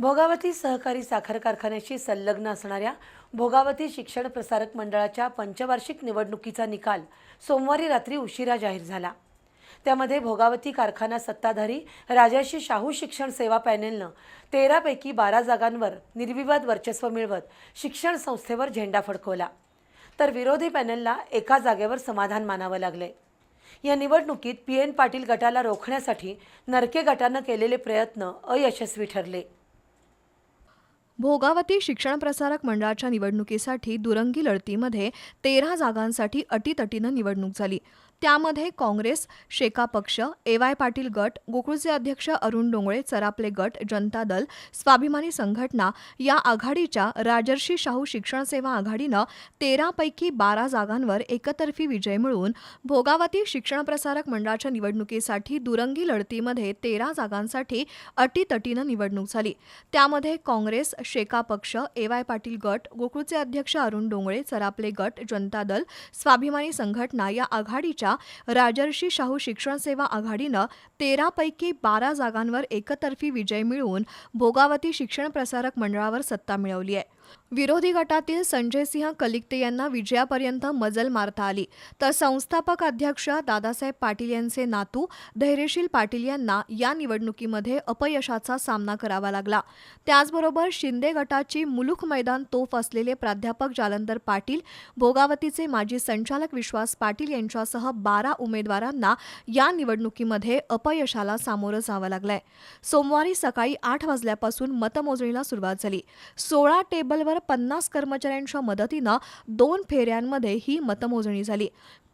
भोगावती सहकारी साखर कारखान्याशी संलग्न असणाऱ्या भोगावती शिक्षण प्रसारक मंडळाच्या पंचवार्षिक निवडणुकीचा निकाल सोमवारी रात्री उशिरा जाहीर झाला. त्यामध्ये भोगावती कारखाना सत्ताधारी राजाशी शाहू शिक्षण सेवा पॅनेलनं तेरापैकी बारा जागांवर निर्विवाद वर्चस्व मिळवत शिक्षण संस्थेवर झेंडा फडकवला. तर विरोधी पॅनेलला एका जागेवर समाधान मानावं लागले. या निवडणुकीत पी एन पाटील गटाला रोखण्यासाठी नरके गटानं केलेले प्रयत्न अयशस्वी ठरले. भोगावती शिक्षण प्रसारक मंडळाच्या निवडणुकीसाठी दुरंगी लढतीमध्ये तेरा जागांसाठी अटीतटीनं निवडणूक झाली. त्यामध्ये काँग्रेस शेका पक्ष ए वाय पाटील गट गोकुळचे अध्यक्ष अरुण डोंगळे चरापले गट जनता दल स्वाभिमानी संघटना या आघाडीच्या राजर्षी शाहू शिक्षण सेवा आघाडीनं तेरापैकी बारा जागांवर एकतर्फी विजय मिळवून भोगावती शिक्षण प्रसारक मंडळाच्या निवडणुकीसाठी दुरंगी लढतीमध्ये तेरा जागांसाठी अटीतटीनं निवडणूक झाली. त्यामध्ये काँग्रेस शेका पक्ष ए वाय पाटील गट गोकुळचे अध्यक्ष अरुण डोंगळे चरापले गट जनता दल स्वाभिमानी संघटना या आघाडीच्या राजर्षी शाहू शिक्षण सेवा आघाडीनं तेरापैकी बारा जागांवर एकतर्फी विजय मिळवून भोगावती शिक्षण प्रसारक मंडळावर सत्ता मिळवली आहे. विरोधी गटातील संजयसिंह कलिकते यांना विजयापर्यंत मजल मारता आली. तर संस्थापक अध्यक्ष दादासाहेब पाटील यांचे नातू धैर्यशील पाटील यांना या निवडणुकीमध्ये अपयशाचा सामना करावा लागला. त्याचबरोबर शिंदे गटाची मुलुख मैदान तोफ असलेले प्राध्यापक जालंधर पाटील भोगावतीचे माजी संचालक विश्वास पाटील यांच्यासह बारा उमेदवारांना या निवडणुकीमध्ये अपयशाला सामोरं जावं लागलंय. सोमवारी सकाळी आठ वाजल्यापासून मतमोजणीला सुरुवात झाली. सोळा टेबलवर पन्नास कर्मचाऱ्यांच्या मदतीनं दोन फेऱ्यांमध्ये ही मतमोजणी झाली.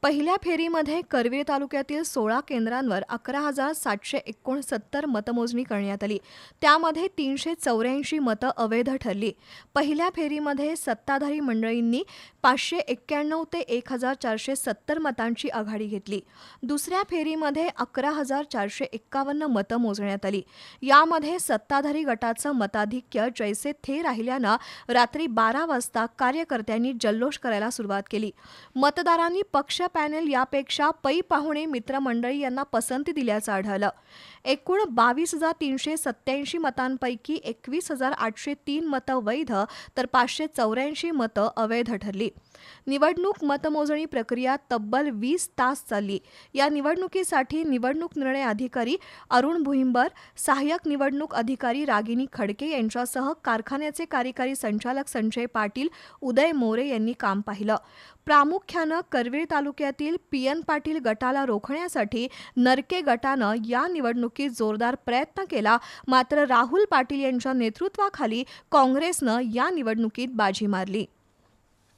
पहिल्या फेरीमध्ये करवीर तालुक्यातील सोळा केंद्रांवर अकरा हजार सातशे एकोणसत्तर मतमोजणी करण्यात आली. त्यामध्ये तीनशे चौऱ्याऐंशी मतं अवैध ठरली. पहिल्या फेरीमध्ये सत्ताधारी मंडळींनी पाचशे एक्क्याण्णव ते एक हजार चारशे सत्तर मतांची आघाडी घेतली. दुसऱ्या फेरीमध्ये अकरा हजार चारशे एक्कावन्न मतं मोजण्यात आली. यामध्ये सत्ताधारी गटाचं मताधिक्य जैसे थे राहिल्यानं रात्री बारा वाजता कार्यकर्त्यांनी जल्लोष करायला सुरुवात केली. मतदारांनी पक्ष पॅनेल यापेक्षा पै पाहुणे मित्रमंडळी यांना पसंती दिल्याचं आढळलं. एकूण बावीस हजार तीनशे सत्याऐंशी मतांपैकी एकवीस हजार आठशे तीन मतं वैध तर पाचशे चौऱ्याऐंशी मतं अवैध ठरली. निवडणूक मतमोजणी प्रक्रिया तब्बल वीस तास चालली. या निवडणुकीसाठी निवडणूक निर्णय अधिकारी अरुण भुईंबर सहाय्यक निवडणूक अधिकारी रागिनी खडके यांच्यासह कारखान्याचे कार्यकारी संचालक संजय पाटील उदय मोरे यांनी काम पाहिलं. प्रामुख्यानं करवीर तालुक्यातील पी एन पाटील गटाला रोखण्यासाठी नरके गटानं या निवडणुकीत जोरदार प्रयत्न केला. मात्र राहुल पाटील यांच्या नेतृत्वाखाली काँग्रेसनं या निवडणुकीत बाजी मारली.